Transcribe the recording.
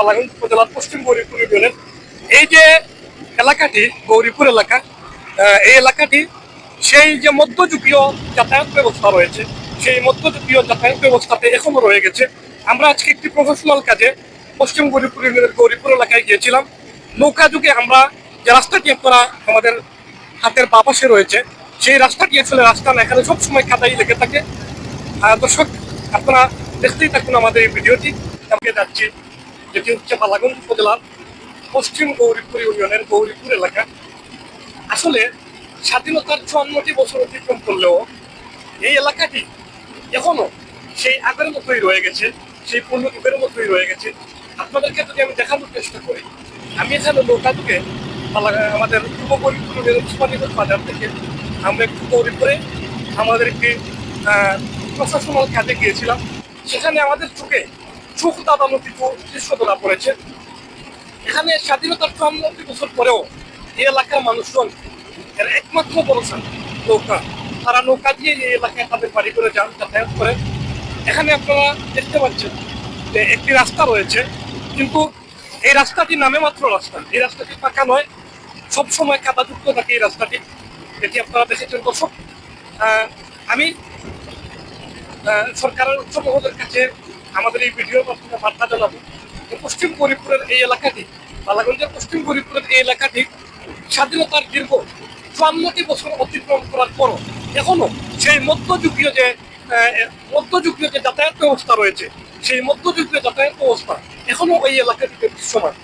বালাগঞ্জ উপজেলার পশ্চিম গৌরীপুর ইউনিয়নের। এই যে এলাকাটি, গৌরীপুর এলাকা এই এলাকাটি সেই যে মধ্যযুগীয় যাতায়াত ব্যবস্থা রয়েছে, সেই মধ্যযুগীয় যাতায়াত ব্যবস্থাতে এখনও রয়ে গেছে। আমরা আজকে একটি প্রফেশনাল কাজে পশ্চিম গৌরীপুর ইউনিয়নের গৌরীপুর এলাকায় গিয়েছিলাম। নৌকা যুগে আমরা যে রাস্তাটি আপনারা আমাদের হাতের বা পাশে রয়েছে, সেই রাস্তাটি আসলে রাস্তা না, এখানে সবসময় কাদাই লেগে থাকে। দর্শক, আপনারা দেখতেই থাকুন আমাদের এই ভিডিওটি। আমাকে যাচ্ছি যেটি হচ্ছে বালাগঞ্জ উপজেলার পশ্চিম গৌরীপুর ইউনিয়নের গৌরীপুর এলাকা। আসলে স্বাধীনতার চুয়ান্নটি বছর অতিক্রম করলেও এই এলাকাটি এখনও সেই আগের মতোই রয়ে গেছে, সেই পূর্ণ যুগের মতোই রয়ে গেছে। আপনাদেরকে যদি আমি দেখানোর চেষ্টা করি, আমি এখানে নৌকা যুগে বালা- আমাদের পূর্ব গৌরীপুর ইউনিয়নের বাজার থেকে আমরা একটু গৌরীপুরে আমাদের একটি প্রশাসনাল কাজে গিয়েছিলাম। সেখানে আমাদের চোখে দৃশ্য ধরা পড়েছে এখানে স্বাধীনতার চুয়ান্নটি বছর পরেও এই এলাকার মানুষজন এর একমাত্র ভরসা নৌকা। তারা নৌকা দিয়ে এই এলাকায় তাদের বাড়ি করে যান যাতায়াত করে। এখানে আপনারা দেখতে পাচ্ছেন যে একটি রাস্তা রয়েছে। কিন্তু এই রাস্তাটি নামে মাত্র রাস্তা। এই রাস্তাটি পাকা নয়। সবসময় কাদাযুক্ত থাকে এই রাস্তাটি। এটি আপনারা দেখেছেন দর্শক। আমি সরকারের উচ্চ মহলের কাছে আমাদের এই ভিডিওর মাধ্যমে বার্তা জানাব পশ্চিম গরিপুরের এই এলাকাটি, বালাগঞ্জের পশ্চিম গরিপুরের এই এলাকাটি স্বাধীনতার দীর্ঘ চুয়ান্নটি বছর অতিক্রম করার পরও এখনও সেই মধ্যযুগীয় যে মধ্যযুগীয় যে যাতায়াত ব্যবস্থা রয়েছে, সেই মধ্যযুগীয় যাতায়াত ব্যবস্থা এখনও এই এলাকাটিতে দৃশ্যমান।